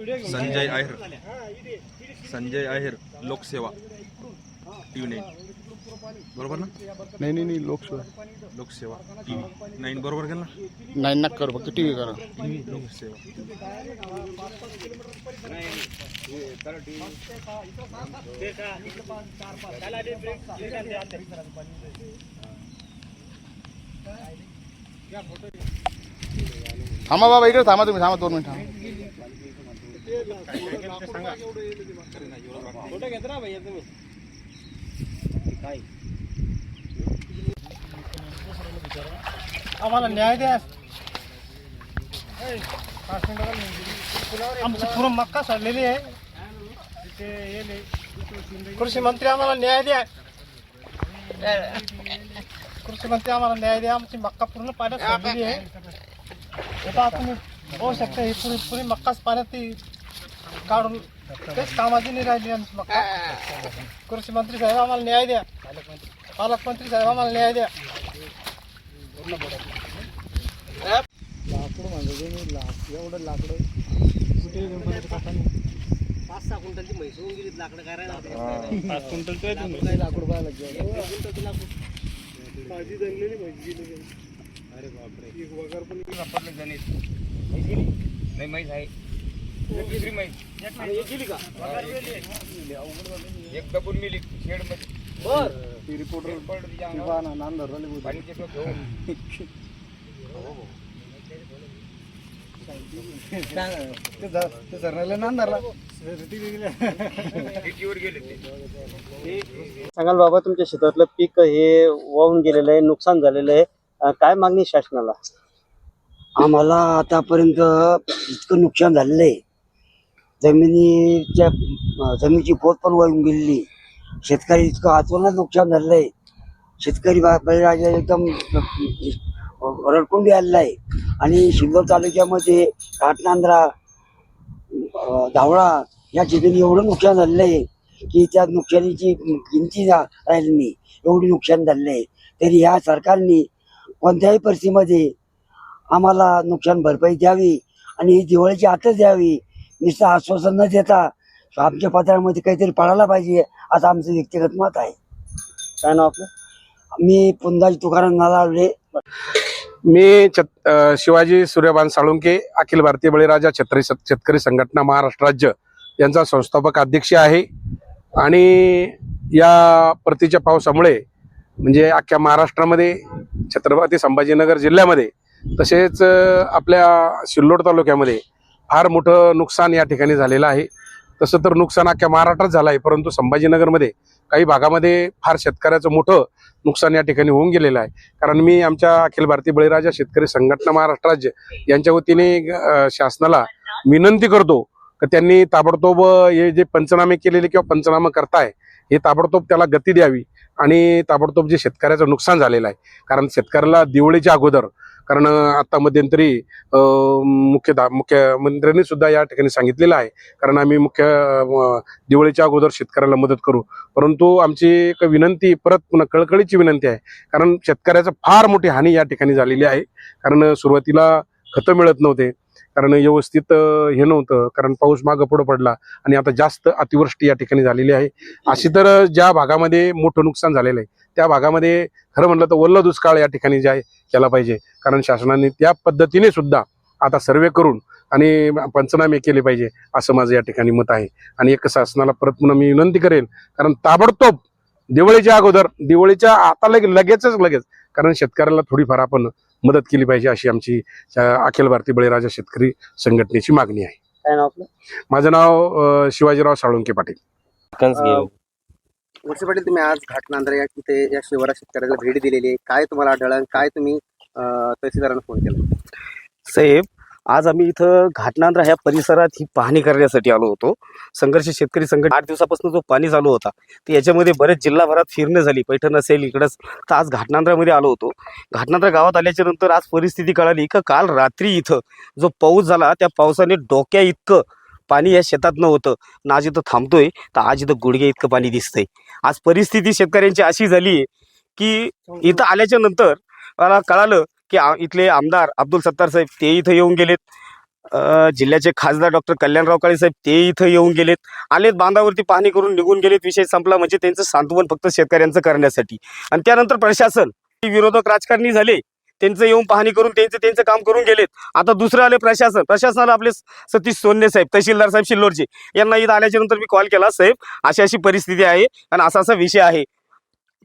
संजय आहेर. संजय आहेर लोकसेवा. T V nine बरोबर ना? नाही नाही नाही लोकसेवा. लोकसेवा. टी व्ही नाईन बरोबर गेला ना? नाही नका करू फक्त टी व्ही करा. टी व्ही लोकसेवा. थांबा बाबा इकडे थांबा तुम्ही थांबा दोन मिनिट. थांबा आम्हाला न्याय द्या. आमची पूर्ण मक्का सडलेली आहे. तिथे कृषी मंत्री आम्हाला न्याय द्या. कृषी मंत्री आम्हाला न्याय द्या. आमची मक्का पूर्ण पाण्यात सडलेली आहे. आता तुम्ही होऊ शकता ही पुरी पुरी मक्काच पाण्यात ती काढून तेच कामाची नाही राहिली आमची मक्का कृषी मंत्री साहेब आम्हाला न्याय द्या. पालकमंत्री साहेब आम्हाला न्याय द्या. लाकूड म्हणजे लाक एवढं लाकड. कुठे पाच सहा क्विंटलची म्हैस होऊन गेली लाकडं करायला पाच क्विंटल काही लाकूड पाहायला गेलं जमलेली म्हैस गेली अरे बापरे. एक वगार पण नाही म्हैस आहे दुसरी म्हैस गेली का एक दबून मिली शेडमध्ये बर ती रिपोर्टर नांदर ते धरणाला नांदरला गेले ते सांगाल बाबा तुमच्या शेतातलं पीक हे वाहून गेलेलं आहे नुकसान झालेलं आहे. काय मागणी शासनाला? आम्हाला आतापर्यंत इतकं नुकसान झालेलं आहे. जमिनीच्या जमिनीची पोत पण वाळून गेलेली. शेतकरी इतकं आतोनात नुकसान झालेलं आहे शेतकरी बा- बळीराजा एकदम रडकुंडी आलेला आहे आणि शिंदोर तालुक्यामध्ये काटनांद्रा धावळा या ठिकाणी एवढं नुकसान झालेलं आहे की त्या नुकसानीची किमती जा- राहिली नाही. एवढी नुकसान झालेलं आहे तरी ह्या सरकारने कोणत्याही परिस्थितीमध्ये आम्हाला नुकसान भरपाई द्यावी आणि ही दिवाळीची आतच द्यावी. नुसतं आश्वासन न देता आमच्या पत्रामध्ये काहीतरी पडायला पाहिजे असं आमचं व्यक्तिगत मत आहे. काय नाव आपलं? मी पुंदाज तुकाराम नालावले मी छत- शिवाजी सूर्यभान साळुंके अखिल भारतीय बळीराजा छत्री शेतकरी संघटना महाराष्ट्र राज्य यांचा संस्थापक अध्यक्ष आहे. आणि या परतीच्या पावसामुळे म्हणजे अख्ख्या महाराष्ट्रामध्ये छत्रपती संभाजीनगर जिल्ह्यामध्ये तसेच आपल्या सिल्लोड तालुक्यामध्ये फार मोठं नुकसान या ठिकाणी झालेलं आहे. तसं तर नुकसान अख्ख्या महाराष्ट्रात झालं आहे परंतु संभाजीनगरमध्ये काही भागामध्ये फार शेतकऱ्याचं मोठं नुकसान या ठिकाणी होऊन गेलेलं आहे. कारण मी आमच्या अखिल भारतीय बळीराजा शेतकरी संघटना महाराष्ट्र राज्य यांच्या वतीने शासनाला विनंती करतो की त्यांनी ताबडतोब हे जे पंचनामे केलेले किंवा पंचनामा करताय हे ताबडतोब त्याला गती द्यावी आणि ताबडतोब जे शेतकऱ्याचं नुकसान झालेलं आहे. कारण शेतकऱ्याला दिवाळीच्या अगोदर कारण आता मध्यंतरी मुख्य दा- मुख्यमंत्र्यांनी सुद्धा या ठिकाणी सांगितलेलं आहे. कारण आम्ही मुख्य दिवाळीच्या अगोदर शेतकऱ्याला मदत करू. परंतु आमची एक विनंती परत पुन्हा कळकळीची विनंती आहे. कारण शेतकऱ्याचं फार मोठी हानी या ठिकाणी झालेली आहे. कारण सुरुवातीला खतं मिळत नव्हते. कारण व्यवस्थित हे नव्हतं. कारण पाऊस मागं पुढं पडला आणि आता जास्त अतिवृष्टी या ठिकाणी झालेली आहे. अशी तर ज्या भागामध्ये मोठं नुकसान झालेलं आहे त्या भागामध्ये खरं म्हणलं तर वल्ल दुष्काळ या ठिकाणी जे केला पाहिजे. कारण शासनाने त्या पद्धतीने सुद्धा आता सर्वे करून आणि पंचनामे केले पाहिजे असं माझं या ठिकाणी मत आहे. आणि एक शासनाला परत पुन्हा मी विनंती करेन कारण ताबडतोब दिवाळीच्या अगोदर दिवाळीच्या आता लगेचच लगेच कारण शेतकऱ्याला थोडीफार आपण मदत केली पाहिजे अशी आमची अखिल भारतीय बळीराजा शेतकरी संघटनेची मागणी आहे. काय नाव आपलं? माझं नाव शिवाजीराव साळुंके पाटील. वर्षी पाटील तुम्ही आज घाटनांद्रा या तिथे या शिवारा शेतकऱ्याला भेट दिलेली आहे. काय तुम्हाला आढळलं काय तुम्ही तहसीलदारांना फोन केला? साहेब आज आम्ही इथं घाटनांद्रा ह्या परिसरात ही पाहणी करण्यासाठी आलो होतो. संघर्ष शेतकरी संघटना आठ दिवसापासून जो पाणी चालू होता तर याच्यामध्ये बरेच जिल्हाभरात फिरणं झाली पैठण असेल इकडंच. तर आज घाटनांद्रामध्ये आलो होतो. घाटनांद्रा गावात आल्याच्यानंतर आज परिस्थिती कळाली का काल रात्री इथं जो पाऊस झाला त्या पावसाने डोक्या इतकं पाणी या शेतात नव्हतं. ना आज इथं थांबतोय तर आज इथं गुडघे इतकं पाणी दिसतंय. आज परिस्थिती शेतकऱ्यांची अशी झाली आहे की इथं आल्याच्यानंतर मला कळालं की इथले आमदार अब्दुल सत्तार साहेब ते इथं येऊन गेलेत. जिल्ह्याचे खासदार डॉक्टर कल्याणराव काळे साहेब ते इथं येऊन गेलेत. आलेत बांधावरती पाहणी करून निघून गेलेत. विषय संपला म्हणजे त्यांचं सांत्वन फक्त शेतकऱ्यांचं करण्यासाठी. आणि त्यानंतर प्रशासन विरोधक राजकारणी झाले. त्यांचं येऊन पाहणी करून त्यांचं त्यांचं काम करून गेलेत. आता दुसरं आले प्रशासन. प्रशासनाला आपले सतीश सोन्ने साहेब तहसीलदार साहेब शिल्लोडचे यांना इथं आल्याच्यानंतर मी कॉल केला साहेब अशी अशी परिस्थिती आहे आणि असा असा विषय आहे.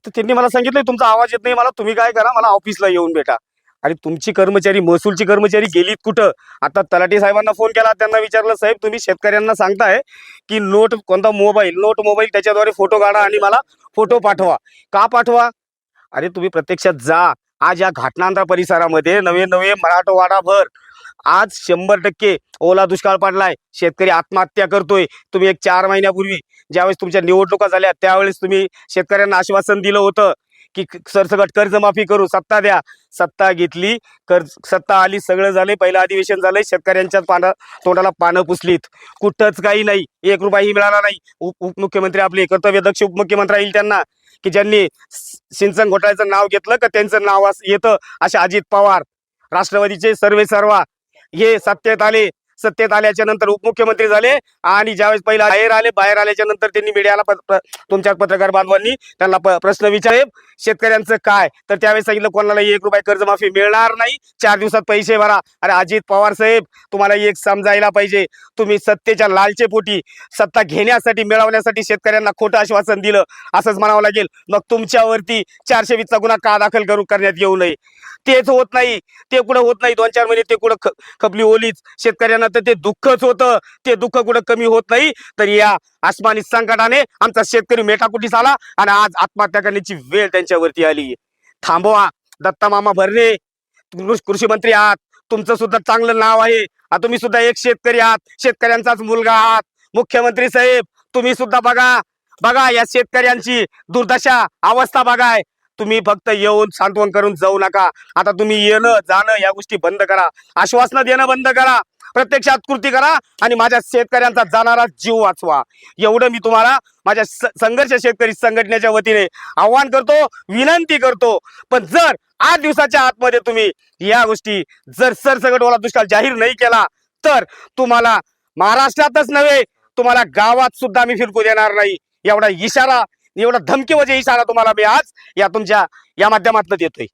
तर त्यांनी मला सांगितलं तुमचा आवाज येत नाही. मला तुम्ही काय करा? मला ऑफिसला येऊन भेटा. अरे तुमची कर्मचारी महसूलची कर्मचारी गेलीत कुठं? आता तलाठी साहेबांना फोन केला त्यांना विचारलं साहेब तुम्ही शेतकऱ्यांना सांगताय की नोट कोणता मोबाईल? नोट मोबाईल त्याच्याद्वारे फोटो काढा आणि मला फोटो पाठवा. का पाठवा? अरे तुम्ही प्रत्यक्षात जा. आज या घाटनांद्रा परिसरामध्ये नवे नवे मराठवाडाभर आज शंभर टक्के ओला दुष्काळ पडलाय. शेतकरी आत्महत्या करतोय. तुम्ही एक चार महिन्यापूर्वी ज्यावेळेस तुमच्या निवडणुका झाल्या त्यावेळेस तुम्ही शेतकऱ्यांना आश्वासन दिलं होतं. की सरसकट कर्जमाफी करू सत्ता द्या. सत्ता घेतली कर्ज सत्ता आली सगळं झालंय. पहिलं अधिवेशन झालंय शेतकऱ्यांच्या पाना तोंडाला पानं पुसलीत. कुठंच काही नाही. एक रुपयाही मिळाला नाही. उप उपमुख्यमंत्री आपले कर्तव्यदक्ष उपमुख्यमंत्री येईल त्यांना. की ज्यांनी सिंचन घोटाळ्याचं नाव घेतलं का त्यांचं नाव येतं? असे अजित पवार राष्ट्रवादीचे सर्वे सर्वा. हे सत्तेत आले. सत्तेत आल्याच्यानंतर उपमुख्यमंत्री झाले आणि ज्यावेळेस पहिला बाहेर आले बाहेर आल्याच्यानंतर त्यांनी मीडियाला तुमच्या पत्रकार बांधवांनी त्यांना प्रश्न विचारले. शेतकऱ्यांचं काय? तर त्यावेळेस सांगितलं कोणालाही एक रुपये कर्जमाफी मिळणार नाही. चार दिवसात पैसे भरा. अरे अजित पवार साहेब तुम्हाला एक समजायला पाहिजे. तुम्ही सत्तेच्या लालचे पोटी सत्ता घेण्यासाठी मिळवण्यासाठी शेतकऱ्यांना खोटं आश्वासन दिलं. असंच म्हणावं लागेल. मग तुमच्यावरती चारशे वीसचा गुन्हा का दाखल करू करण्यात येऊ नये? तेच होत नाही. ते कुठं होत नाही. दोन चार महिने ते कुठं खपली ओलीच. शेतकऱ्यांना तर ते दुःखच होतं. ते दुःख कुठं कमी होत नाही. तर या आसमानी संकटाने आमचा शेतकरी मेटाकुटीस आला आणि आज आत्महत्या करण्याची वेळ त्यांच्यावरती आली. थांबवा दत्ता मामा भरणे. कृषी मंत्री आहात. तुमचं सुद्धा चांगलं नाव आहे. तुम्ही सुद्धा एक शेतकरी आहात. शेतकऱ्यांचाच मुलगा आहात. मुख्यमंत्री साहेब तुम्ही सुद्धा बघा. बघा या शेतकऱ्यांची दुर्दशा अवस्था बघाय. तुम्ही फक्त येऊन सांत्वन करून जाऊ नका. आता तुम्ही येणं जाणं या गोष्टी बंद करा. आश्वासनं देणं बंद करा. प्रत्यक्षात कृती करा आणि माझ्या शेतकऱ्यांचा जाणारा जीव वाचवा. एवढं मी तुम्हाला माझ्या संघर्ष शेतकरी संघटनेच्या वतीने आव्हान करतो विनंती करतो. पण जर आठ दिवसाच्या आतमध्ये तुम्ही या गोष्टी जर सरसकट ओला दुष्काळ जाहीर नाही केला तर तुम्हाला महाराष्ट्रातच नव्हे तुम्हाला गावात सुद्धा मी फिरकू देणार नाही. एवढा इशारा एवढा धमकीवजे म्हणजे इशारा तुम्हाला मी आज या तुमच्या या माध्यमातून देतोय.